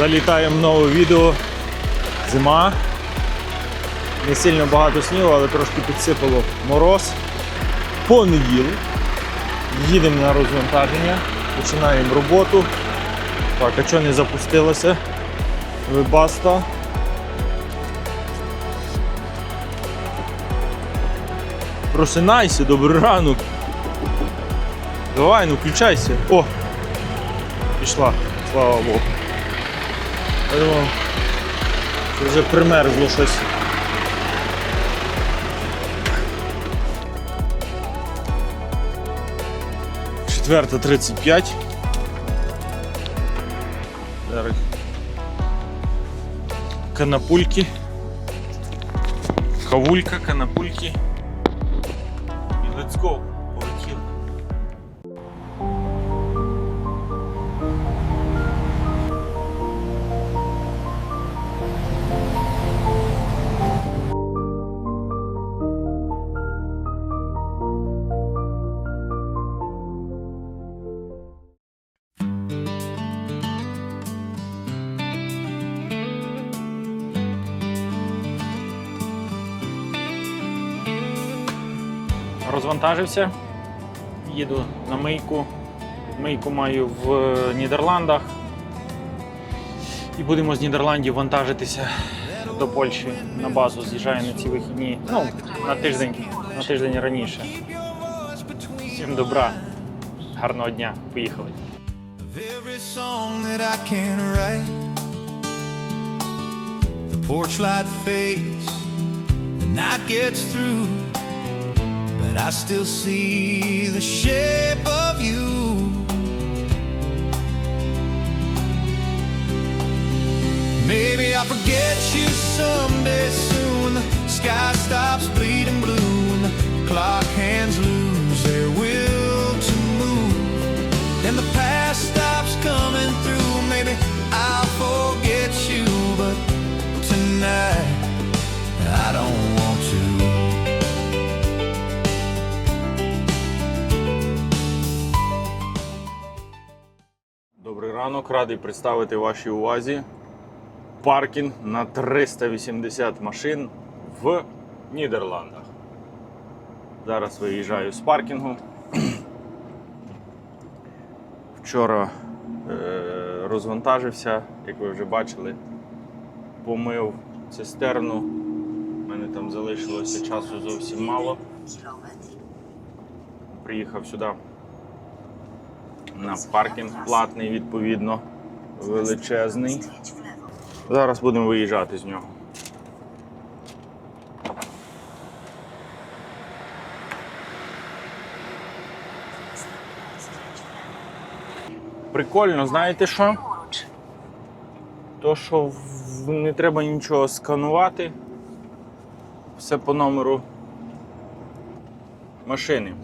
Залітаємо в нове відео. Зима. Не сильно багато снігу, але трошки підсипало мороз. Понеділок. Їдемо на розвантаження, починаємо роботу. Так, а що не запустилося? Вебаста. Просинайся, добрий ранок. Давай, ну включайся. О! Пішла, слава Богу. Я вже примерзло щось. Четверта 35. Зараз. Канапульки. Кавулька, канапульки. І let's go. Розвантажився. Їду на мийку. Мийку маю в Нідерландах. І будемо з Нідерландів вантажитися до Польщі на базу. З'їжджаю на ці вихідні. Ну, на тиждень, на тиждень раніше. Всім добра. Гарного дня. Поїхали. porch light fades, the night gets through, but I still see the shape of you. Maybe I'll forget you someday soon. The sky stops bleeding blue, and the clock hands lose ранок, радий представити вашій увазі паркінг на 380 машин в Нідерландах. Зараз виїжджаю з паркінгу. Вчора е- розвантажився, як ви вже бачили, помив цистерну. У мене там залишилося часу зовсім мало. Приїхав сюди на паркінг платний, відповідно, величезний. Зараз будемо виїжджати з нього. Прикольно, знаєте що? То, що не треба нічого сканувати. Все по номеру машини.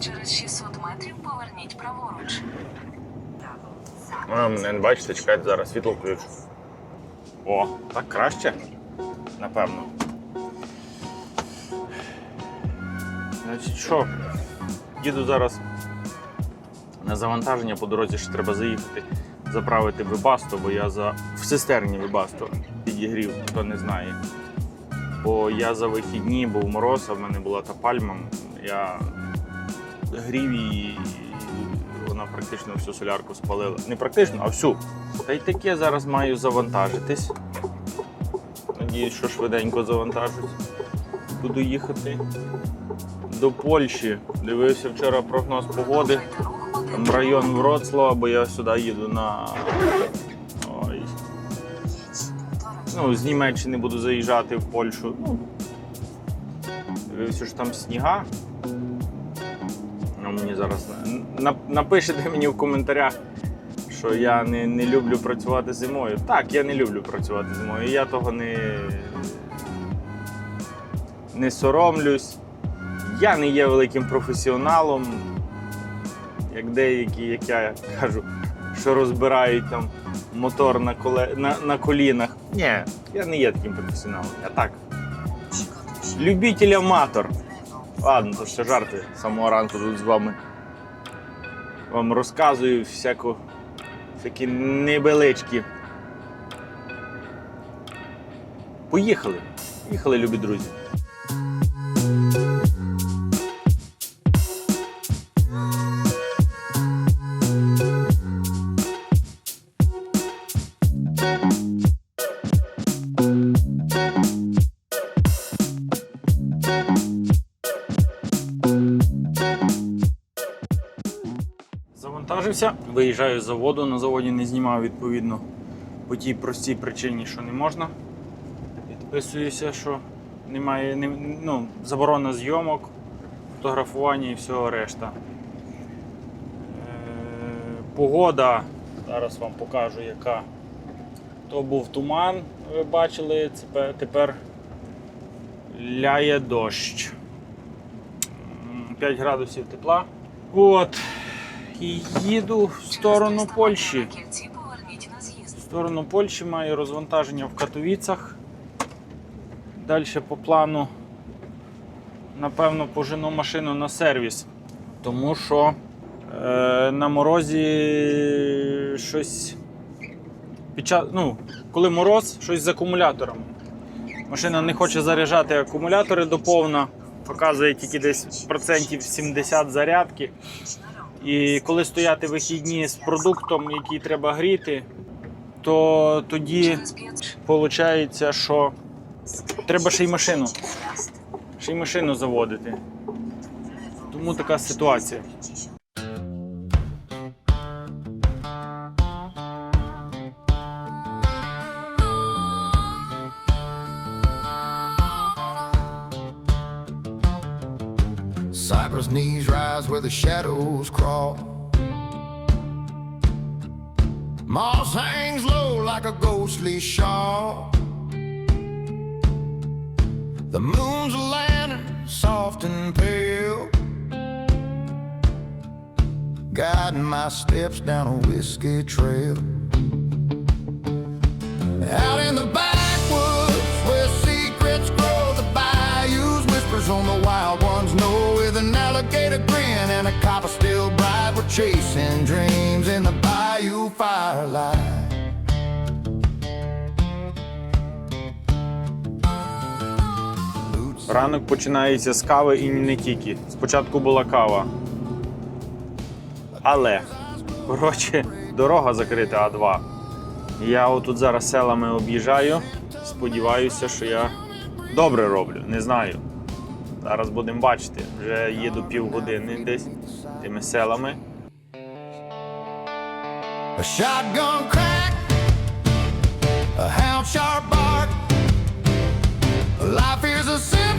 Через 600 метрів праворуч. А, мене не бачите, чекайте, зараз світло включу. О, так краще. Напевно. Значить, що? Їду зараз на завантаження по дорозі ще треба заїхати, заправити вибасто, бо я за в цистерні вибасто підігрів, хто не знає. Бо я за вихідні був мороз, а в мене була та пальма. Я грів її, вона практично всю солярку спалила. Не практично, а всю. Та й таке зараз маю завантажитись. Надіюсь, що швиденько завантажусь. Буду їхати до Польщі. Дивився вчора прогноз погоди. Там район Вроцлава, бо я сюди їду на. Ой. Ну, з Німеччини буду заїжджати в Польщу. Ну, дивився, що там сніга. Ну, мені зараз на- на- напишете мені в коментарях, що я не, не люблю працювати зимою. Так, я не люблю працювати зимою. Я того не, не соромлюсь. Я не є великим професіоналом, як деякі, як я кажу, що розбирають там мотор на, коле... на, на колінах. Ні, я не є таким професіоналом. Я так. Любитель аматор. Ладно, то ще жарти самого ранку тут з вами. вам розказую всяку, всякі невеличкі. Поїхали. Поїхали, любі друзі. Виїжджаю з заводу. На заводі не знімав відповідно по тій простій причині, що не можна. Підписуюся, що немає не, ну, заборона зйомок, фотографування і всього решта. Е, погода, зараз вам покажу, яка. То був туман, ви бачили, тепер, ляє дощ. 5 градусів тепла. От. І їду в сторону Польщі. В сторону Польщі маю розвантаження в Катовіцах. Далі по плану, напевно, пожену машину на сервіс. Тому що е, на морозі щось. Під час, ну, коли мороз, щось з акумулятором. Машина не хоче заряджати акумулятори до повна, показує тільки десь процентів 70 зарядки. І коли стояти вихідні з продуктом, який треба гріти, то тоді виходить, що треба ще й машину. Ще й машину заводити. Тому така ситуація. Where the shadows crawl. Moss hangs low like a ghostly shawl. The moon's a lantern, soft and pale, guiding my steps down a whiskey trail. Grin and a copper still bright. We're chasing dreams in the bayou firelight. Ранок починається з кави і не тільки. Спочатку була кава. Але, коротше, дорога закрита А2. Я отут зараз селами об'їжджаю. Сподіваюся, що я добре роблю. Не знаю. Зараз будемо бачити. Вже їду півгодини десь тими селами. A shotgun crack, a hound sharp bark. Life is a symphony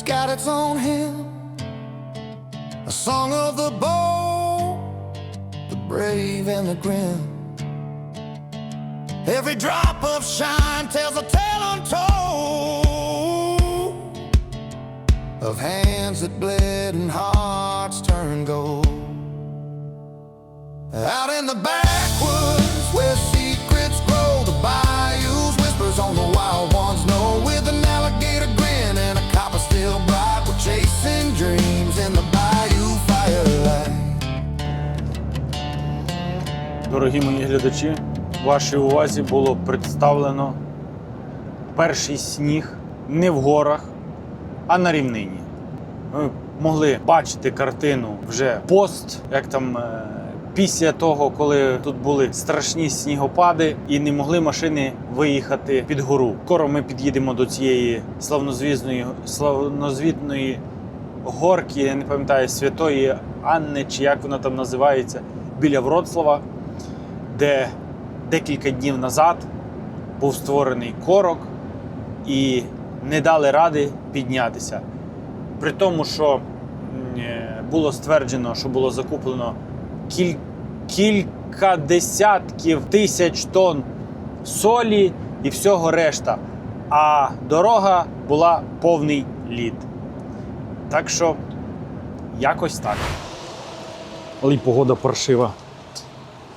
It's got its own hymn. A song of the bold, the brave and the grim. Every drop of shine tells a tale untold of hands that bled and hearts turned gold. Out in the backwoods where Дорогі мої глядачі, вашій увазі було представлено перший сніг не в горах, а на рівнині. Ви могли бачити картину вже пост, як там е, після того, коли тут були страшні снігопади і не могли машини виїхати під гору. Скоро ми під'їдемо до цієї славнозвісної, славнозвітної горки, я не пам'ятаю, святої Анни, чи як вона там називається, біля Вроцлава. Де декілька днів назад був створений корок і не дали ради піднятися. При тому, що е, було стверджено, що було закуплено кіль... кілька десятків тисяч тонн солі і всього решта. А дорога була повний лід. Так що якось так. Але й погода паршива.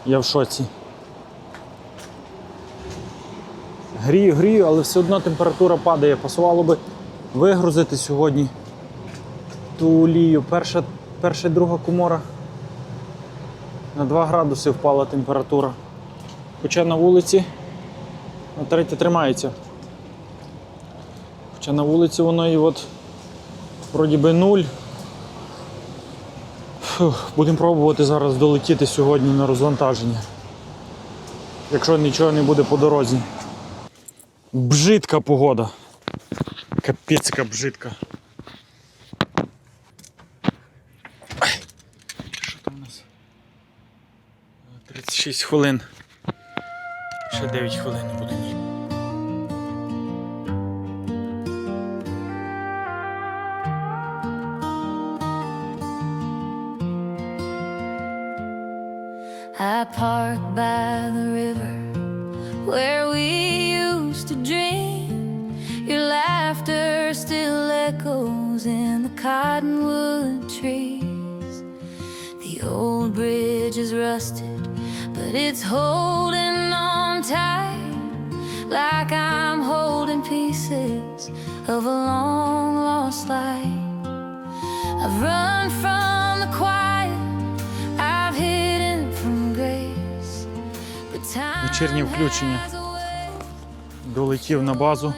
Я в шоці. Грію, грію, але все одно температура падає. Пасувало би вигрузити сьогодні ту олію. Перша, перша друга комора. На 2 градуси впала температура. Хоча на вулиці на третя тримається. Хоча на вулиці воно і от вроді би нуль. Будемо пробувати зараз долетіти сьогодні на розвантаження. Якщо нічого не буде по дорозі. Бжидка погода. Капець яка бжидка. Що там у нас? 36 хвилин. Ще 9 хвилин і буде ніч. Park by the river where we used to dream. Your laughter still echoes in the cottonwood trees. The old bridge is rusted, but it's holding on tight, like I'm holding pieces of a long lost life. I've run from Вечірнє включення. Долетів на базу.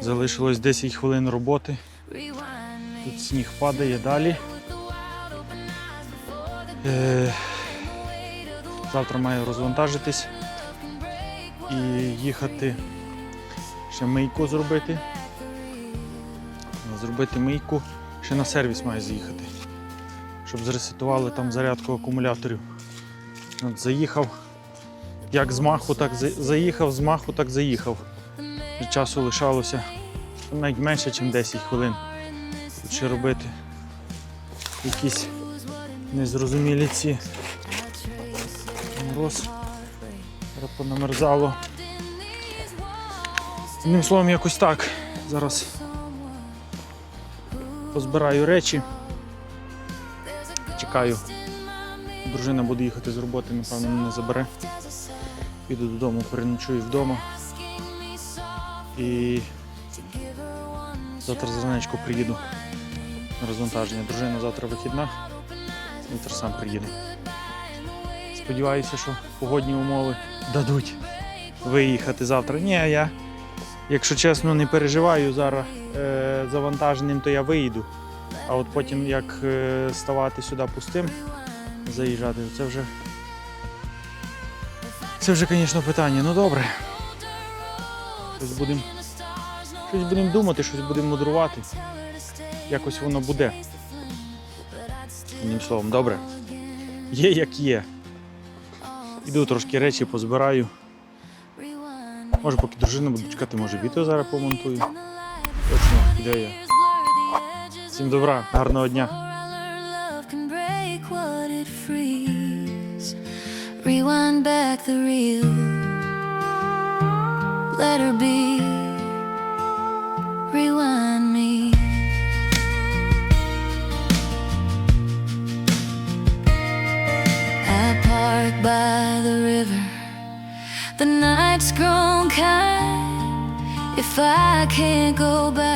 Залишилось 10 хвилин роботи. Тут сніг падає далі. Е, завтра маю розвантажитись і їхати ще мийку зробити. Зробити мийку. Ще на сервіс маю заїхати. Щоб зресетували там зарядку акумуляторів. От заїхав. Як з маху, так заїхав, з маху, так заїхав. Часу лишалося навіть менше, ніж 10 хвилин. Тут робити якісь незрозумілі ці мороз. Понамерзало. Одним словом, якось так. Зараз позбираю речі. Чекаю. Дружина буде їхати з роботи, напевно, мене забере. Піду додому, переночую вдома. І завтра зранечку приїду на розвантаження. Дружина завтра вихідна. Завтра сам приїду. Сподіваюся, що погодні умови дадуть виїхати завтра. Ні, я, якщо чесно, не переживаю зараз е, завантаженим, то я виїду. А от потім як е, ставати сюди пустим, заїжджати, це вже. Це вже, звісно, питання. Ну добре. Щось будемо щось будем думати, щось будемо мудрувати. Якось воно буде. Одним словом, добре. Є як є. Іду трошки речі позбираю. Може, поки дружина буде чекати, може відео зараз помонтую. Точно, ідея. Всім добра, гарного дня. Rewind back the reel. Let her be. Rewind me. I park by the river. The night's grown kind. If I can't go back.